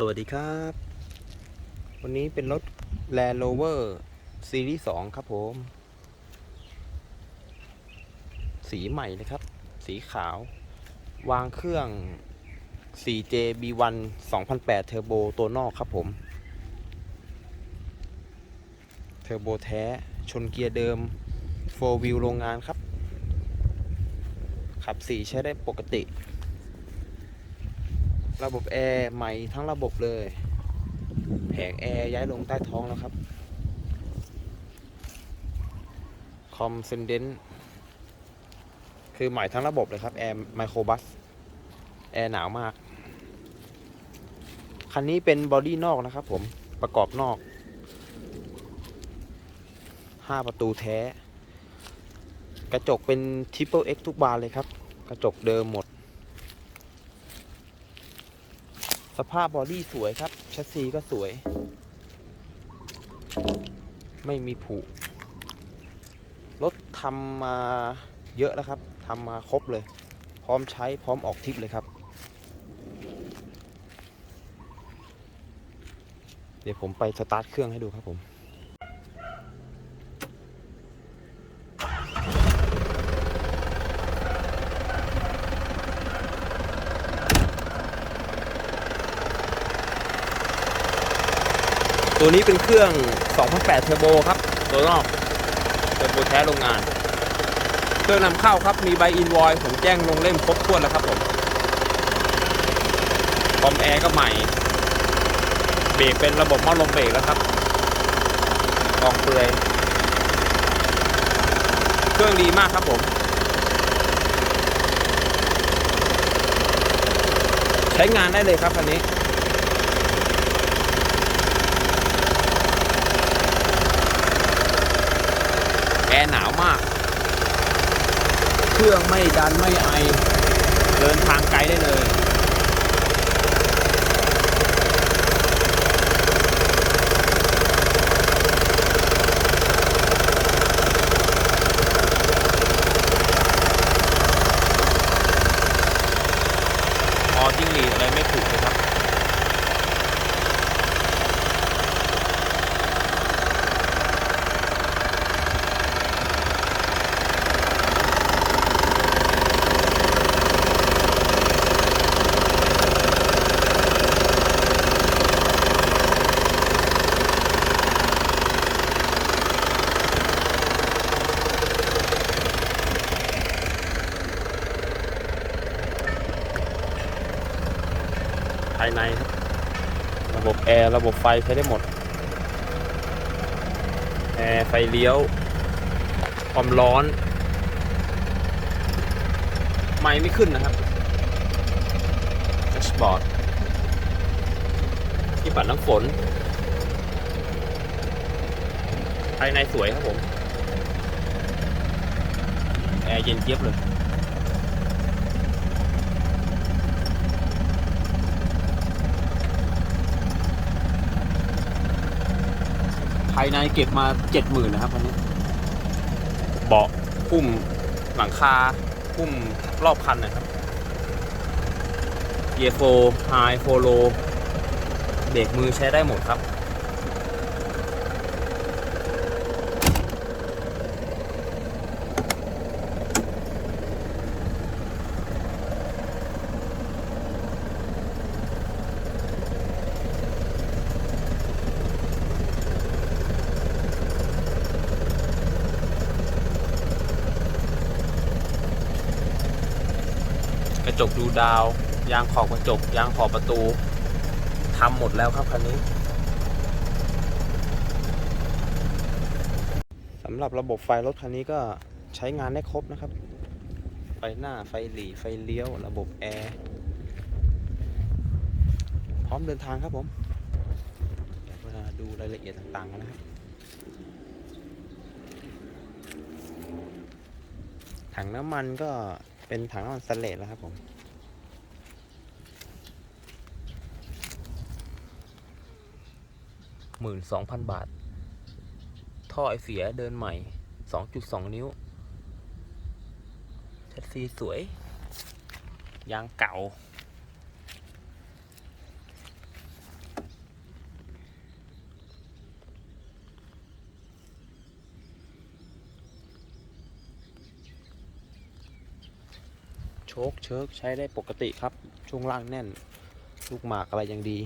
สวัสดีครับ วันนี้เป็นรถ Land Rover Series 2ครับผม สีใหม่เลยครับ สีขาว วางเครื่อง 4J B1 2008 Turbo ตัวนอกครับผม เทอร์โบแท้ ชนเกียร์เดิม 4 wheel โรงงานครับ ขับ 4 ใช้ได้ปกติ ระบบแอร์ใหม่ทั้งระบบเลย แผงแอร์ย้ายลงใต้ท้องแล้วครับ คอมเซนเดนคือใหม่ทั้งระบบเลยครับ แอร์ไมโครบัส แอร์หนาวมาก คันนี้เป็นบอดี้นอกนะครับผม ประกอบนอก 5 ประตูแท้ กระจกเป็น Triple X ทุกบานเลยครับ กระจกเดิมหมด สภาพบอดี้สวยครับชัสซีก็สวย ไม่มีผุรถทำมาเยอะแล้วครับทำมาครบเลย พร้อมใช้พร้อมออกทริปเลยครับ เดี๋ยวผมไปสตาร์ทเครื่องให้ดูครับผม ตัวนี้เป็นเครื่อง2008เทอร์โบครับ ตัวนอกเทอร์โบแท้โรงงาน เครื่องนำเข้าครับ มีใบอินวอยผมแจ้งลงเล่มครบถ้วนแล้วครับผม คอมแอร์ก็ใหม่ เบรกเป็นระบบม้อลมเบรกแล้วครับกองเปลือยเครื่องดีมากครับผม ใช้งานได้เลยครับคันนี้ แอร์ หนาวมาก เครื่องไม่ดันไม่ไอ เดินทางไกลได้เลย ออจิ้งหรีดอะไรไม่ถูกเลยครับ ภายในครับ ระบบแอร์ระบบไฟใช้ได้หมด แอร์ไฟเลี้ยว ความร้อน ไม่ไม่ขึ้นนะครับแดชบอร์ด ที่ปัดน้ำฝน ภายในสวยครับผม แอร์เย็นเจี๊ยบเลย ภายในเก็บมาเจ็ดหมื่นนะครับวันนี้เบาะพุ่มหลังคาพุ่มรอบคันนะครับเกียร์โฟไฮโฟโลเบรกมือใช้ได้หมดครับ จกดูดาว ยางขอบกระจก ยางขอบประตูทำหมดแล้วครับคันนี้สำหรับระบบไฟรถคันนี้ก็ใช้งานได้ครบนะครับ ไฟหน้าไฟหลีไฟเลี้ยว ระบบแอร์ พร้อมเดินทางครับผมเวมาดูรายละเอียดต่างๆกันนะครับถังน้ำมันก็ เป็นถังน้ำมันสแตนเลสแล้วครับผมหมื่นสองพันบาท ท่อไอเสียเดินใหม่สองจุดสองนิ้วชัดซีสวย ยางเก่า ชกเชิร์กใช้ได้ปกติครับ ช่วงล่างแน่น ลูกหมากอะไรยังดี